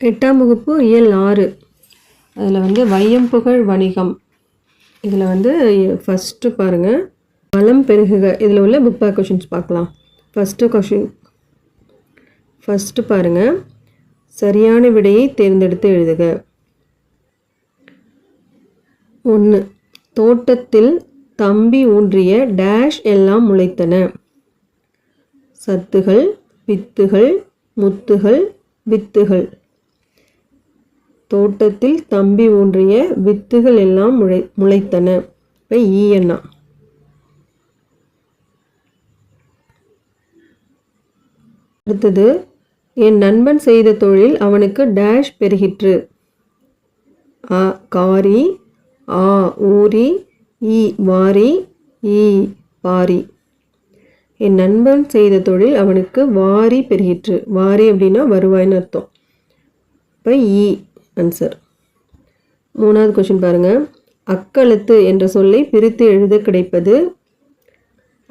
எட்டாம் வகுப்பு இயல் ஆறு. அதில் வந்து வையம் புகழ் வணிகம். இதில் வந்து ஃபஸ்ட்டு பாருங்கள் வளம் பெருகுக. இதில் உள்ள புக் பேக் கொஷின்ஸ் பார்க்கலாம். ஃபஸ்ட்டு கொஷின் ஃபஸ்ட்டு பாருங்கள் சரியான விடையை தேர்ந்தெடுத்து எழுதுக. ஒன்று தோட்டத்தில் தம்பி ஊன்றிய டேஷ் எல்லாம் முளைத்தன. சத்துகள் வித்துகள் முத்துகள் வித்துகள். தோட்டத்தில் தம்பி ஊன்றிய வித்துகள் எல்லாம் முளை முளைத்தன. இப்போ ஈயண்ணா அடுத்தது என் நண்பன் செய்த தொழில் அவனுக்கு டேஷ் பெருகிற்று. அ காரி ஆ ஊரி ஈ வாரி ஈ பாரி. என் நண்பன் செய்த தொழில் அவனுக்கு வாரி பெருகிற்று. வாரி அப்படின்னா வருவாய்னு அர்த்தம். இப்போ ஈ ஆன்சர் மூணாவது கொஷின் பாருங்கள் அக்களத்து என்ற சொல்லை பிரித்து எழுத கிடைப்பது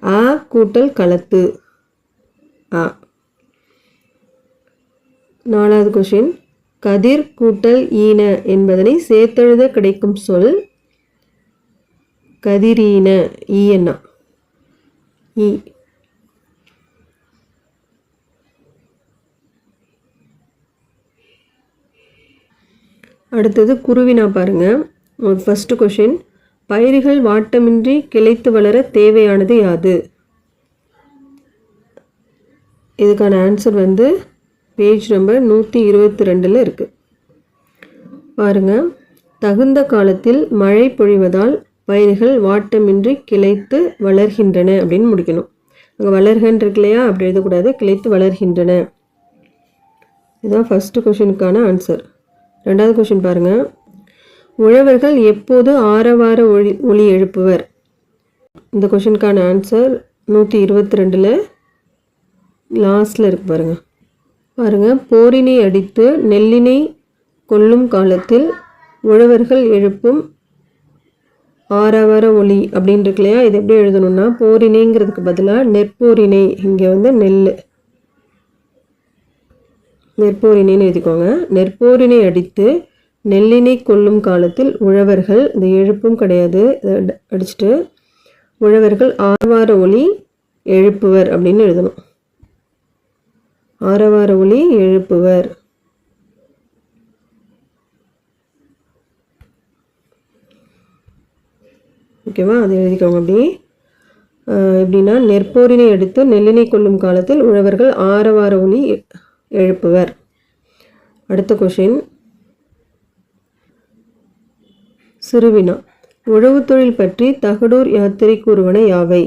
ஆ கூட்டல் களத்து ஆ. நாலாவது கொஷின் கதிர் கூட்டல் ஈன என்பதனை சேர்த்தெழுத கிடைக்கும் சொல் கதிரீன ஈயண்ணா ஈ. அடுத்தது குருவினா பாருங்கள் ஃபஸ்ட்டு கொஷின் பயிர்கள் வாட்டமின்றி கிளைத்து வளர தேவையானது யாது? இதுக்கான ஆன்சர் வந்து பேஜ் நம்பர் நூற்றி இருபத்தி ரெண்டில் இருக்குது பாருங்கள் தகுந்த காலத்தில் மழை பொழிவதால் பயிர்கள் வாட்டமின்றி கிளைத்து வளர்கின்றன அப்படின்னு முடிக்கணும். அங்கே வளர்கன் இருக்கு இல்லையா? அப்படி எழுதக்கூடாது. கிளைத்து வளர்கின்றன. இதுதான் ஃபஸ்ட்டு கொஷினுக்கான ஆன்சர் ரெண்டாவது கொஷின் பாருங்கள் உழவர்கள் எப்போது ஆரவார ஒளி ஒளி எழுப்புவர்? இந்த கொஷினுக்கான ஆன்சர் நூற்றி இருபத்தி ரெண்டில் லாஸ்டில் இருக்கு பாருங்கள் பாருங்கள் போரினை அடித்து நெல்லினை கொல்லும் காலத்தில் உழவர்கள் எழுப்பும் ஆரவார ஒளி அப்படின்னு இருக்கு இல்லையா? இது எப்படி எழுதணும்னா போரினைங்கிறதுக்கு பதிலாக நெற்போரினை இங்கே வந்து நெல் நெற்போரினைன்னு எழுதிக்கோங்க. நெற்போரினை அடித்து நெல்லினை கொல்லும் காலத்தில் உழவர்கள் இந்த எழுப்பும் கிடையாது இதை அடிச்சுட்டு உழவர்கள் ஆரவார ஒளி எழுப்புவர் அப்படின்னு எழுதணும். ஆரவார ஒளி எழுப்புவர். ஓகேவா? அதை எழுதிக்கோங்க அப்படி. எப்படின்னா நெற்போரினை எடுத்து நெல்லினை கொள்ளும் காலத்தில் உழவர்கள் ஆரவார ஒளி எழுப்புவர். அடுத்த கொஷின் சிறுவினா. உழவுத் தொழில் பற்றி தகடூர் யாத்திரை கூறுவன யாவை?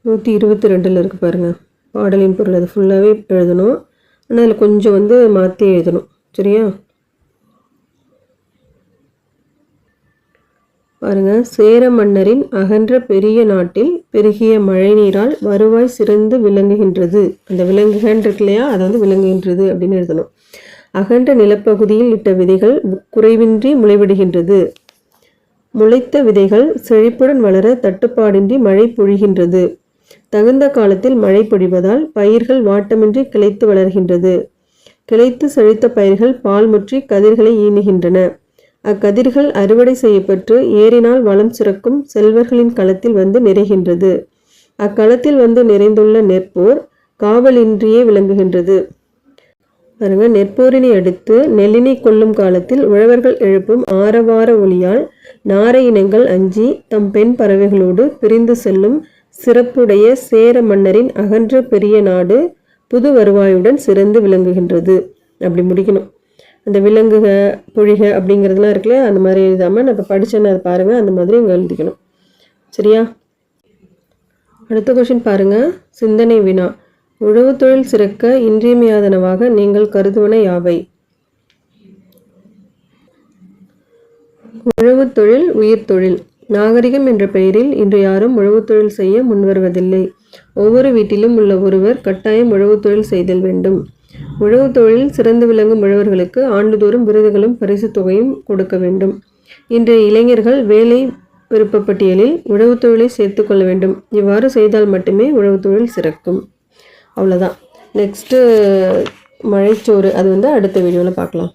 நூற்றி இருபத்தி ரெண்டில் இருக்கு பாருங்க. பாடலின் பொருள் அது ஃபுல்லாகவே எழுதணும். ஆனால் அதில் கொஞ்சம் வந்து மாற்றி எழுதணும். சரியா? பாருங்க. சேர மன்னரின் அகன்ற பெரிய நாட்டில் பெருகிய மழைநீரால் வருவாய் சிறந்து விளங்குகின்றது. அந்த விலங்குகன் இருக்கு இல்லையா அது வந்து விளங்குகின்றது அப்படின்னு எழுதணும். அகன்ற நிலப்பகுதியில் இட்ட விதைகள் குறைவின்றி முளைவிடுகின்றது. முளைத்த விதைகள் செழிப்புடன் வளர தட்டுப்பாடின்றி மழை பொழிகின்றது. தகுந்த காலத்தில் மழை பொழிவதால் பயிர்கள் வாட்டமின்றி கிளைத்து வளர்கின்றது. கிளைத்து செழித்த பயிர்கள் பால் முற்றி கதிர்களை ஈனுகின்றன. அக்கதிர்கள் அறுவடை செய்யப்பட்டு ஏறினால் வளம் சுரக்கும் செல்வர்களின் களத்தில் வந்து நிறைகின்றது. அக்களத்தில் வந்து நிறைந்துள்ள நெற்போர் காவலின்றியே விளங்குகின்றது. பாருங்க நெற்போரினை அடுத்து நெல்லினை கொல்லும் காலத்தில் உழவர்கள் எழுப்பும் ஆரவார ஒளியால் நாரை இனங்கள் அஞ்சி தம் பெண் பறவைகளோடு பிரிந்து செல்லும் சிறப்புடைய சேர மன்னரின் அகன்ற பெரிய நாடு புது வருவாயுடன் சிறந்து விளங்குகின்றது. அப்படி முடிக்கணும். அந்த விலங்குக புழிக அப்படிங்கிறதுலாம் இருக்குல்ல அந்த மாதிரி எழுதாமல் நம்ம படித்தேன்னு அதை பாருங்கள் அந்த மாதிரி இங்கே எழுதிக்கணும். சரியா? அடுத்த கொஷின் பாருங்க. சிந்தனை வினா. உழவு தொழில் சிறக்க இன்றியமையாதனவாக நீங்கள் கருதுவன யாவை? உழவு தொழில் உயிர் தொழில். நாகரிகம் என்ற பெயரில் இன்று யாரும் உழவு தொழில் செய்ய முன்வருவதில்லை. ஒவ்வொரு வீட்டிலும் உள்ள ஒருவர் கட்டாயம் உழவு தொழில் செய்தல் வேண்டும். உழவு தொழிலில் சிறந்து விளங்கும் உழவர்களுக்கு ஆண்டுதோறும் விருதுகளும் பரிசு தொகையும் கொடுக்க வேண்டும். இன்றைய இளைஞர்கள் வேலை விருப்பப்பட்டியலில் உழவு தொழிலை சேர்த்துக்கொள்ள வேண்டும். இவ்வாறு செய்தால் மட்டுமே உழவு தொழில் சிறக்கும். அவ்வளோதான் நெக்ஸ்ட்டு மழைச்சோறு அது வந்து அடுத்த வீடியோவில் பார்க்கலாம்.